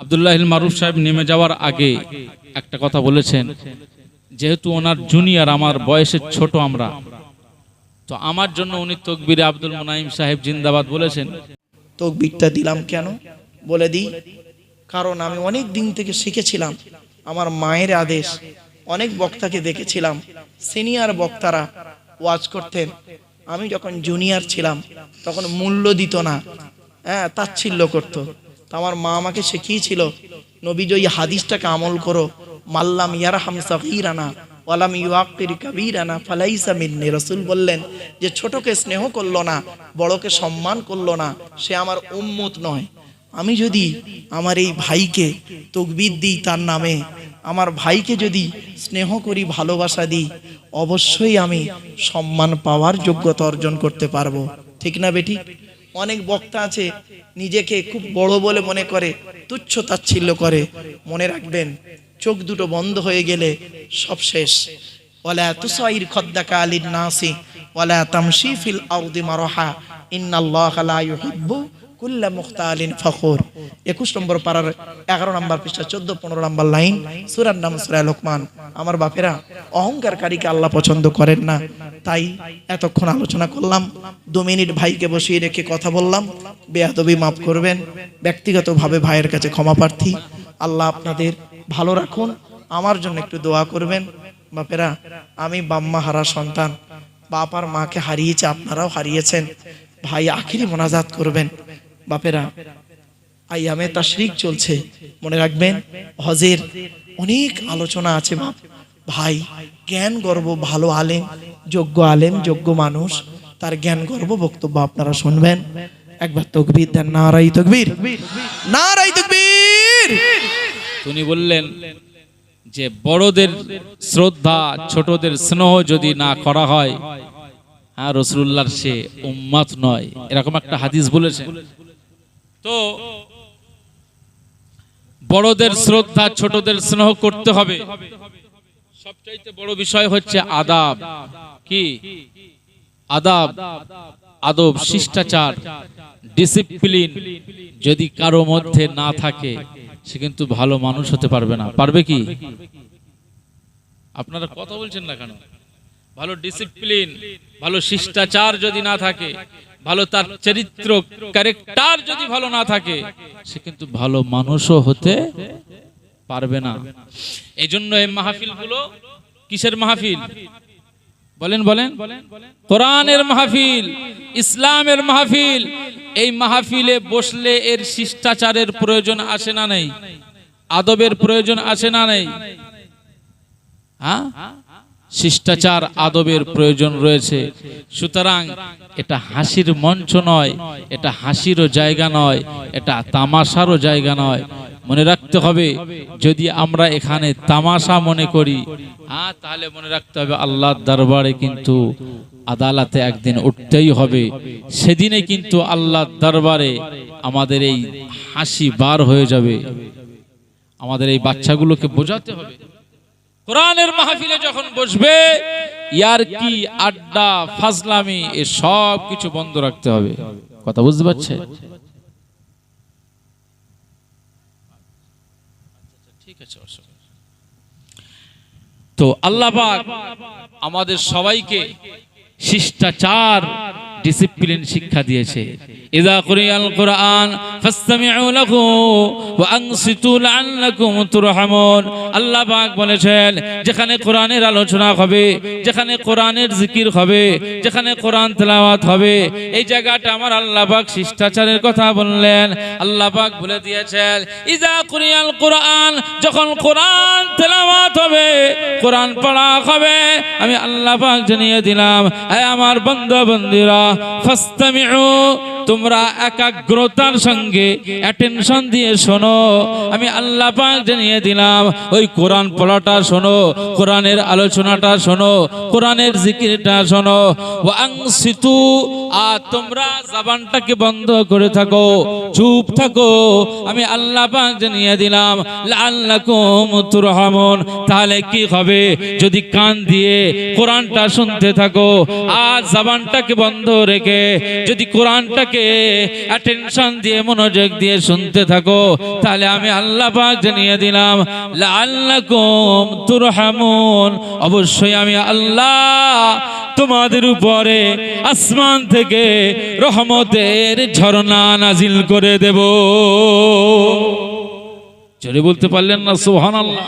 আবদুল্লাহ মারুফ সাহেব নেমে যাওয়ার আগে একটা কথা বলেছেন, যেহেতু ওনার জুনিয়র আমার বয়সের ছোট আমরা, তো আমার জন্য উনি তকবিরে আব্দুল মুনাইম সাহেব জিন্দাবাদ বলেছেন। তকবিরটা দিলাম কেন? বলে দিই, কারণ আমি অনেক দিন থেকে শিখেছিলাম, আমার মায়ের আদেশ, অনেক বক্তাকে দেখেছিলাম সিনিয়র বক্তারা ওয়াজ করতেন, আমি যখন জুনিয়র ছিলাম, তখন মূল্য দিত না হ্যাঁ তাচ্ছিল্য করতো। তো আমার মা আমাকে শিখিয়েছিল, নবীজ, ওই হাদিসটাকে আমল করো। মাল্লাম ইয়ারহাম সগীরানা ওয়ালাম ইউআকির কাবীরানা ফালাইসা মিন্নি। রাসূল বললেন, যে ছোটকে স্নেহ করল না, বড়কে সম্মান করল না, সে আমার উম্মত নয়। আমি যদি আমার এই ভাইকে তকবির দিই তার নামে, আমার ভাইকে যদি স্নেহ করি, ভালোবাসা দিই, অবশ্যই আমি সম্মান পাওয়ার যোগ্যতা অর্জন করতে পারব। ঠিক না বেটি? অনেক বক্তা আছে, নিজেকে খুব বড় বলে মনে করে, তুচ্ছ তাচ্ছিল্য করে। মনে রাখবেন, চোখ দুটো বন্ধ হয়ে গেলে সব শেষ। ওয়ালা তুসাইর খদ্দাকা আলিন নাসি, ওয়ালা তামশি ফিল আরদি মারহা, ইন্নাল্লাহা লা ইউহিব্বু কুল্লা মুখতালিন ফখর। একুশ নম্বর পাড়ার এগারো নম্বর পৃষ্ঠা, চোদ্দ, পনেরো নম্বর লাইন, সুরার নাম সুরা লোকমান। আমার বাপেরা, অহংকারকারীকে আল্লাহ পছন্দ করেন না। তাই এতক্ষণ আলোচনা করলাম। দু মিনিট ভাইকে বসিয়ে রেখে কথা বললাম। বেয়াদবি মাফ করবেন। ব্যক্তিগতভাবে ভাইয়ের কাছে ক্ষমা প্রার্থী। আল্লাহ আপনাদের ভালো রাখুন। আমার জন্য একটু দোয়া করবেন। বাপেরা, আমি বাম্মা হারা সন্তান। বাপ আর মাকে হারিয়েছে, আপনারাও হারিয়েছেন। ভাই আখিরি মোনাজাত করবেন। বাপেরা আইয়ামে তাশরিক চলছে। মনে রাখবেন, হজের অনেক আলোচনা আছে বাপ। ভাই, জ্ঞান, গর্ব, ভালো আলেম, যোগ্য আলেম, যোগ্য মানুষ, তার জ্ঞান, গর্ব বক্তব্য আপনারা শুনবেন। একবার তকবীর দেন, নারাই তকবীর। নারাই তকবীর! উনি বললেন যে, বড়দের শ্রদ্ধা, ছোটদের স্নেহ যদি না করা হয় হ্যাঁ রসুল্লাহর সে উম্মাত নয়। এরকম একটা হাদিস বলেছেন। তো, বড়দের শ্রদ্ধা, ছোটদের স্নেহ করতে হবে। সবচাইতে বড় বিষয় হচ্ছে আদাব। কি? আদাব, আদব, শিষ্টাচার ডিসিপ্লিন যদি কারও মধ্যে না থাকে, সে কিন্তু ভালো মানুষ হতে পারবে না। পারবে কি? আপনারা কথা বলছেন না কেন? ভালো ডিসিপ্লিন ভালো শিষ্টাচার যদি না থাকে, ভালো তার চরিত্র ক্যারেক্টার যদি ভালো না থাকে, সে কিন্তু ভালো মানুষও হতে পারবে না। এই জন্য এই মাহফিলগুলো কিসের মাহফিল? বলেন বলেন। কোরআনের মাহফিল, ইসলামের মাহফিল, এই মাহফিলে বসলে এর শিষ্টাচারের প্রয়োজন আসে না নেই? আদবের প্রয়োজন আসে না নেই? হ্যাঁ? শিষ্টাচার, আদবের প্রয়োজন রয়েছে। সুতরাং এটা হাসির মঞ্চ নয়, এটা হাসিরও জায়গা নয়, এটা তামাশারও জায়গা নয়। মনে রাখতে হবে, যদি আমরা এখানে তামাশা মনে করি হ্যাঁ তাহলে মনে রাখতে হবে আল্লাহর দরবারে কিন্তু আদালতে একদিন উঠতেই হবে। সেদিনে কিন্তু আল্লাহর দরবারে আমাদের এই হাসি বার হয়ে যাবে। আমাদের এই বাচ্চাগুলোকে বোঝাতে হবে। কোরআনের মাহফিলে যখন বসবে, ইয়ার কি আড্ডা, ফাজলামি, এ সব কিছু বন্ধ রাখতে হবে। কথা বুঝতে পারছে? ঠিক আছে তো আল্লাহ আমাদের সবাইকে শিষ্টাচার ডিসিপ্লিন শিক্ষা দিয়েছে। কুরিয়াল কুরআন ফাসতামিউ লাহু ওয়া আনসিতু তুরহামুন। আল্লাহ পাক বলেছেন, যেখানে কোরআনের আলোচনা হবে, যেখানে কোরআনের জিকির হবে, যেখানে কোরআন তেলাওয়াত হবে, এই জায়গাটা আমার আল্লাহ পাক শিষ্টাচারের কথা বললেন। আল্লাহ পাক বলে দিয়েছেন ইদা কুরিয়াল কোরআন, যখন কোরআন তেলাওয়াত হবে কোরআন পড়া হবে। আমি আল্লাহ পাক জানিয়ে দিলাম আমার বন্ধু বন্দিরা ফাস্তামিউ তোমরা একাগ্রতার সঙ্গে অ্যাটেনশন দিয়ে শোনো। আমি আল্লাহ পাক জানিয়ে দিলাম, ওই কোরআন পড়াটা শোনো, কোরআনের আলোচনাটা শোনো, কোরআনের জিকিরটা শোনো। ও আংসিতু, আর তোমরা জবানটাকে বন্ধ করে থাকো, চুপ থাকো। আমি আল্লাহ পাক জানিয়ে দিলাম লাল্লাকুম তুরহামুন। তাহলে কি হবে? যদি কান দিয়ে কোরআনটা শুনতে থাকো, আর জবানটাকে বন্ধ রেখে যদি কোরআনটাকে বক্তাকে অ্যাটেনশন দিয়ে, মনোযোগ দিয়ে শুনতে থাকো। তাহলে আমি আল্লাহ পাক জানিয়ে দিলাম, লাআল্লাকুম তুরহামুন। অবশ্যই আমি আল্লাহ তোমাদের উপরে আসমান থেকে রহমতের ঝর্ণা নাজিল করে দেব। চলে বলতে পারলেন না, সুবহানাল্লাহ।